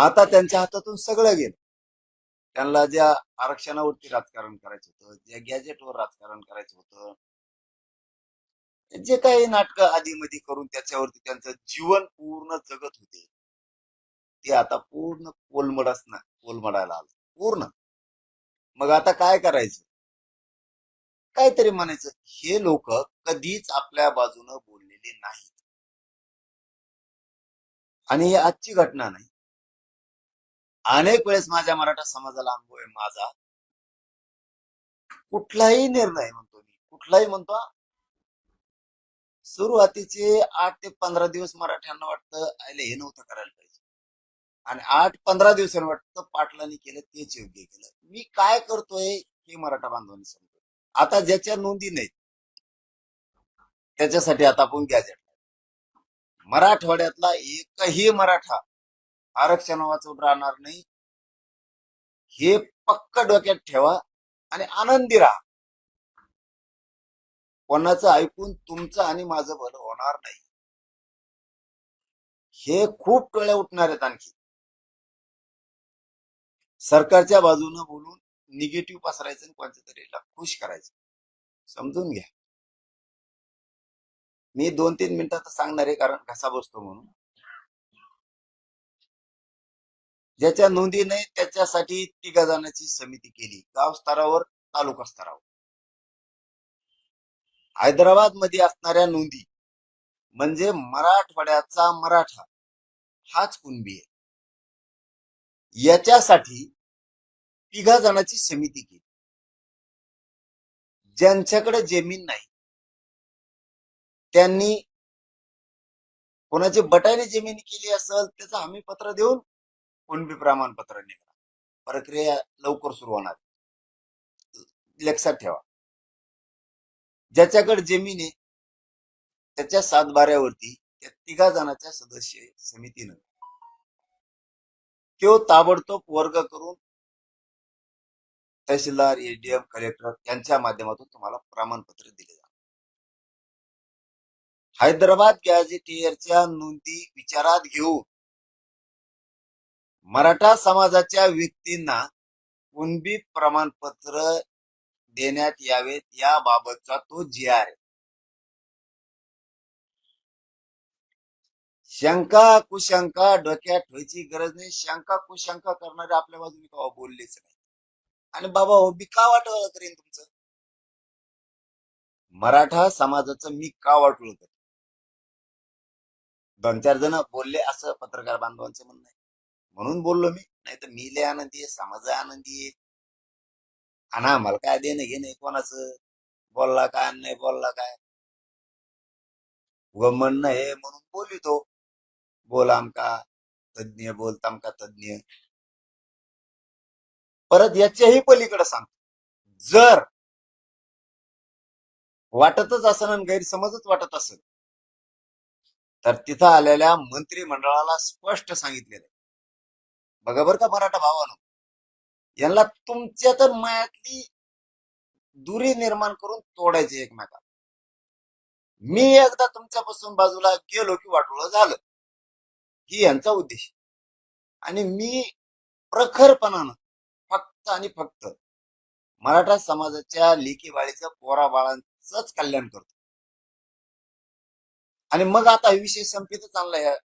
आता त्यांच्या हातातून सगळं गेलं. त्यांना ज्या आरक्षणावरती राजकारण करायचं होतं ज्या गॅजेटवर राजकारण करायचं होतं जे काही नाटकं आधीमध्ये करून त्याच्यावरती त्यांचं जीवन पूर्ण जगत होते ते आता पूर्ण कोलमडच ना कोलमडायला आलं. पूर्ण. मग आता काय करायचं? काहीतरी म्हणायचं. हे लोक कधीच आपल्या बाजूनं बोललेले नाहीत. आणि ही आजची घटना नाही. अनेक वेळेस माझ्या मराठा समाजाला अनुभव आहे माझा. कुठलाही निर्णय म्हणतो मी कुठलाही म्हणतो सुरुवातीचे आठ ते पंधरा दिवस मराठ्यांना वाटतं आयले हे नव्हतं करायला पाहिजे. आणि आठ पंधरा दिवसांनी वाटतं पाटलांनी केलं तेच योग्य केलं. मी काय करतोय हे मराठा बांधवांनी सांगतो आता ज्याच्या नोंदी नाहीत त्याच्यासाठी आता आपण गॅजेट मराठवाड्यातला एकही मराठा आरक्षण वाचून राहणार नाही. हे पक्क डोक्यात ठेवा आणि आनंदी राहा. कोणाचं ऐकून तुमचं आणि माझं भलं होणार नाही. हे खूप टोळ्या उठणार आहेत आणखी. सरकारच्या बाजूनं बोलून निगेटिव्ह पसरायचं आणि कोणत्या तरीला खुश करायचं. समजून घ्या. मी दोन तीन मिनिटात सांगणार आहे कारण घसा बसतो म्हणून. ज्याच्या नोंदी नाही त्याच्यासाठी तिघा जाण्याची समिती केली. गाव स्तरावर तालुका स्तरावर. हैदराबादमध्ये असणाऱ्या नोंदी म्हणजे मराठवाड्याचा मराठा हाच कुणबी आहे. याच्यासाठी तिघा जणांची समिती केली. ज्यांच्याकडे जमीन नाही त्यांनी कोणाची बटाने जमीन केली असेल त्याचं हमी पत्र देऊन कुणबी प्रमाणपत्र निघा प्रक्रिया लवकर सुरू होणार. लक्षात ठेवा. ज्याच्याकडे जमीन आहे त्याच्या सातबाऱ्यावरती त्या तिघा जणांच्या सदस्य समितीनं. तो ताबडतोब वर्ग करून तहसीलदार एडीएम कलेक्टर यांच्या माध्यमातून तुम्हाला प्रमाणपत्र दिले जाणार. हैदराबाद गॅझेटियरच्या नोंदी विचारात घेऊन मराठा समाजाच्या व्यक्तींना कुणबी प्रमाणपत्र देण्यात यावेत याबाबतचा तो जी आर आहे. शंका कुशंका डोक्यात ठेवायची गरज नाही. शंका कुशंका करणारे आपल्या बाजूने का बोललेच नाही. आणि बाबा हो मी का वाटवलं करेन तुमचं? मराठा समाजाचं मी का वाटवलं करेन? दोन चार जण बोलले असं पत्रकार बांधवांचं म्हणणं आहे. म्हणून बोललो मी नाही तर मी लय आनंदी आहे समाज आनंदी आहे. आणि आम्हाला काय देणं घेणं आहे कोणाचं? बोलला काय नाही बोलला काय? व म्हणणं हे म्हणून बोलितो. बोल आमका तज्ञ बोल तामका तज्ञ. परत याच्याही पलीकडे सांगतो जर वाटतच असेल आणि गैरसमजच वाटत असेल तर तिथं आलेल्या मंत्रिमंडळाला स्पष्ट सांगितलेलं आहे. बघा बर का मराठा भावानं. यांना तुमच्या तर मायातली दुरी निर्माण करून तोडायचे एकमेका मी एकदा तुमच्यापासून बाजूला गेलो की वाटोळ झालं. ही यांचा उद्देश. आणि मी प्रखरपणानं फक्त आणि फक्त मराठा समाजाच्या लेकी बाळीचं पोरा बाळांचंच कल्याण करतो. आणि मग आता हा विषय संपितच आणला